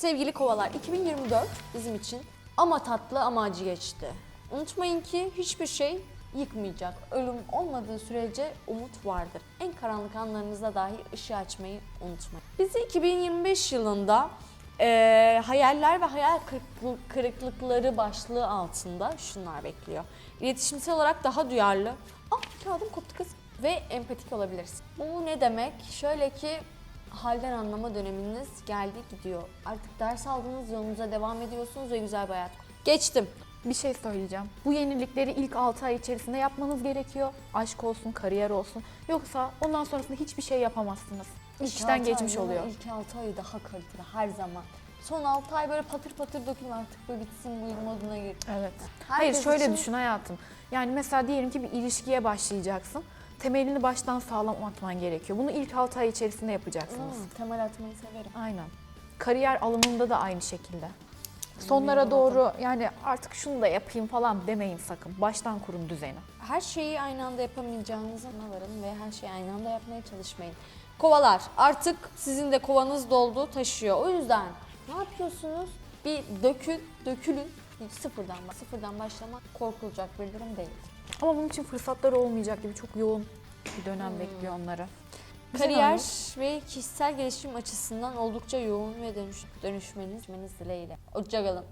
Sevgili kovalar, 2024 bizim için ama tatlı ama acı geçti. Unutmayın ki hiçbir şey yıkmayacak. Ölüm olmadığı sürece umut vardır. En karanlık anlarınızda dahi ışığı açmayı unutmayın. Bizi 2025 yılında eee, hayaller ve hayal kırıklı- kırıklıkları başlığı altında şunlar bekliyor. İletişimsel olarak daha duyarlı. Ah kağıdım koptu kız. Ve empatik olabilirsin. Bu ne demek? Şöyle ki halden anlama döneminiz geldi gidiyor. Artık ders aldınız yolunuza devam ediyorsunuz ve güzel bir hayat. Geçtim. Bir şey söyleyeceğim. Bu yenilikleri ilk 6 ay içerisinde yapmanız gerekiyor. Aşk olsun, kariyer olsun. Yoksa ondan sonrasında hiçbir şey yapamazsınız. İlk İşten altı geçmiş ay, oluyor. İlk 6 ay daha kaliteli her zaman. Son 6 ay böyle patır patır dökülme artık böyle bitsin bu moduna gir. Evet. Hayır Herkes şöyle için- düşün hayatım. Yani mesela diyelim ki bir ilişkiye başlayacaksın. Temelini baştan sağlam atman gerekiyor. Bunu ilk 6 ay içerisinde yapacaksınız. Hmm, temel atmayı severim. Aynen. Kariyer alanında da aynı şekilde. Sonlara doğru yani artık şunu da yapayım falan demeyin sakın. Baştan kurun düzeni. Her şeyi aynı anda yapamayacağınıza varın ve her şeyi aynı anda yapmaya çalışmayın. Kovalar artık sizin de kovanız doldu taşıyor. O yüzden ne yapıyorsunuz? Bir dökün, dökülün. Sıfırdan, sıfırdan başlamak korkulacak bir durum değil. Ama bunun için fırsatları olmayacak gibi çok yoğun bir dönem bekliyor onları. Güzel Kariyer olmuş. ve kişisel gelişim açısından oldukça yoğun ve dönüş, dönüşmeniz, dönüşmeniz dileğiyle. Hoşçakalın.